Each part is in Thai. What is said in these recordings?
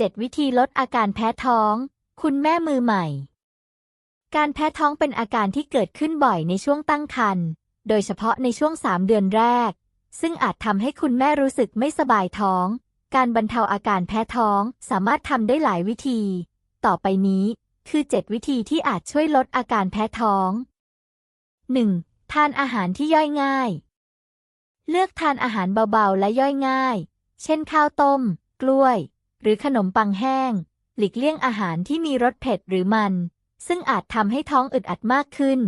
7 วิธีลดอาการแพ้ท้อง คุณแม่มือใหม่ การแพ้ท้องเป็นอาการที่เกิดขึ้นบ่อยในช่วงตั้งครรภ์ โดยเฉพาะในช่วง 3 เดือนแรก ซึ่งอาจทำให้คุณแม่รู้สึกไม่สบายท้อง การบรรเทาอาการแพ้ท้องสามารถทำได้หลายวิธี ต่อไปนี้คือ 7 วิธีที่อาจช่วยลดอาการแพ้ท้อง 1. ทานอาหารที่ย่อยง่าย เลือกทานอาหารเบาๆ และย่อยง่าย เช่นข้าวต้ม กล้วย หรือขนมปังแห้ง หลีกเลี่ยงอาหารที่มีรสเผ็ดหรือมัน ซึ่งอาจทำให้ท้องอึดอัดมากขึ้น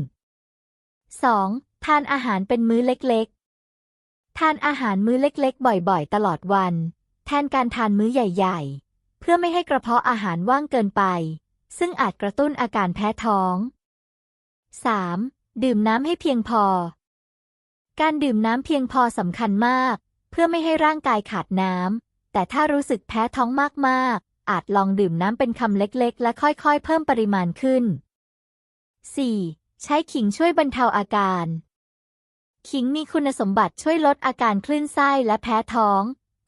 2. ทานอาหารเป็นมื้อเล็กๆ ทานอาหารมื้อเล็กๆ บ่อยๆ ตลอดวัน แทนการทานมื้อใหญ่ๆ เพื่อไม่ให้กระเพาะอาหารว่างเกินไป ซึ่งอาจกระตุ้นอาการแพ้ท้อง 3. ดื่มน้ำให้เพียงพอ การดื่มน้ำเพียงพอสำคัญมาก เพื่อไม่ให้ร่างกายขาดน้ำ แต่ถ้ารู้สึกแพ้ท้องมากๆ อาจลองดื่มน้ำเป็นคำเล็กๆ และค่อยๆ เพิ่มปริมาณขึ้น 4. ใช้ขิงช่วยบรรเทาอาการ ขิงมีคุณสมบัติช่วยลดอาการคลื่นไส้และแพ้ท้อง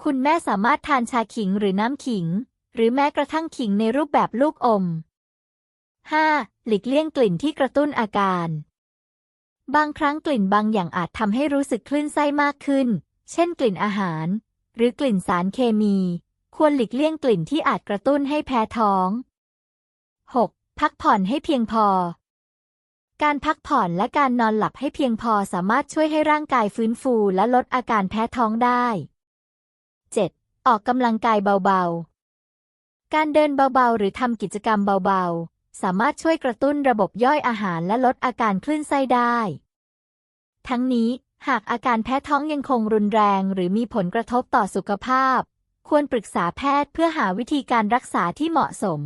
คุณแม่สามารถทานชาขิงหรือน้ำขิง หรือแม้กระทั่งขิงในรูปแบบลูกอม 5. หลีกเลี่ยงกลิ่นที่กระตุ้นอาการ บางครั้งกลิ่นบางอย่างอาจทำให้รู้สึกคลื่นไส้มากขึ้น เช่นกลิ่นอาหาร หรือกลิ่นสารเคมี ควรหลีกเลี่ยงกลิ่นที่อาจกระตุ้นให้แพ้ท้อง 6. พักผ่อนให้เพียงพอ การพักผ่อนและการนอนหลับให้เพียงพอสามารถช่วยให้ร่างกายฟื้นฟูและลดอาการแพ้ท้องได้ 7. ออกกำลังกายเบาๆ การเดินเบาๆ หรือทำกิจกรรมเบาๆ สามารถช่วยกระตุ้นระบบย่อยอาหารและลดอาการคลื่นไส้ได้ ทั้งนี้ หากอาการแพ้ท้องยังคงรุนแรงหรือมีผลกระทบต่อสุขภาพ ควรปรึกษาแพทย์เพื่อหาวิธีการรักษาที่เหมาะสม